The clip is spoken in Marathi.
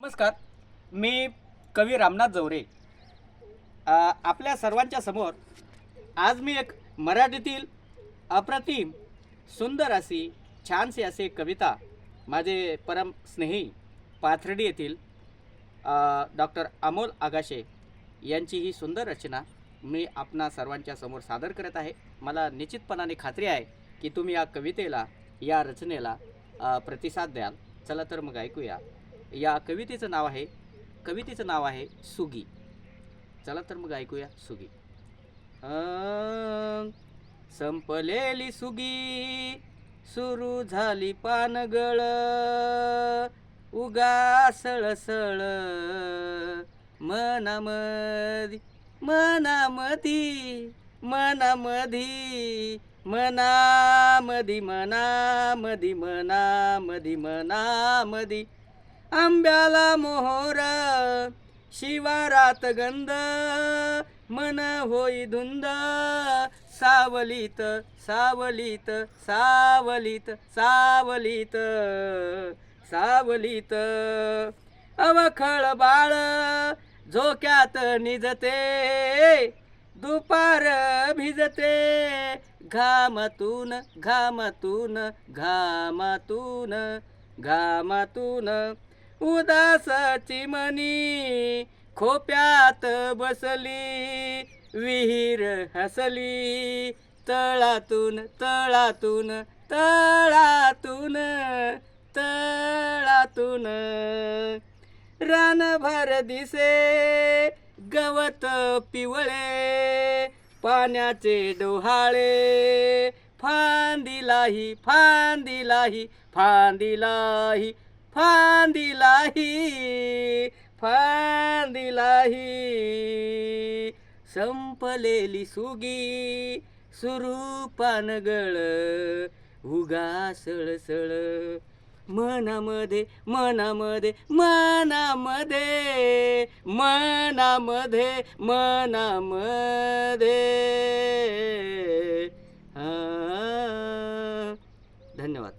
नमस्कार मी कवी रामनाथ जवरे. आपल्या सर्वांच्या समोर आज मी एक मराठीतील अप्रतिम सुंदर अशी छानशी अशी कविता माझे परम स्नेही पाथर्डी येथील डॉक्टर अमोल आगाशे यांची ही सुंदर रचना मी आपणा सर्वांच्या समोर सादर करत आहे. मला निश्चितपणाने खात्री आहे की तुम्ही या कवितेला या रचनेला प्रतिसाद द्याल. चला तर मग ऐकूया. या कवितेचं नाव आहे कवितेचं नाव आहे सुगी. चला तर मग ऐकूया सुगी. संपलेली सुगी सुरू झाली पानगळ उगा सळसळ मनामधी मनामधी मनामधी मनामधी मनामधी मनामधी मनामधी आंब्याला मोहर शिवारात गंध मन होई धुंद सावलीत सावलीत सावलीत सावलीत सावलीत. अवखळ बाळ झोक्यात निजते दुपार भिजते घामातून घामातून घामातून घामातून. उदासाची मनी खोप्यात बसली विहीर हसली तळातून तळातून तळातून तळातून. रानभर दिसे गवत पिवळे पाण्याचे डोहाळे फांदिलाही फांदिलाही फांदिलाही फांदिलाही फांदिलाही. संपलेली सुगी सुरू पानगळ उगा सळसळ. मनामध्ये मनामध्ये मनामध्ये मनामध्ये मनामध्ये. धन्यवाद.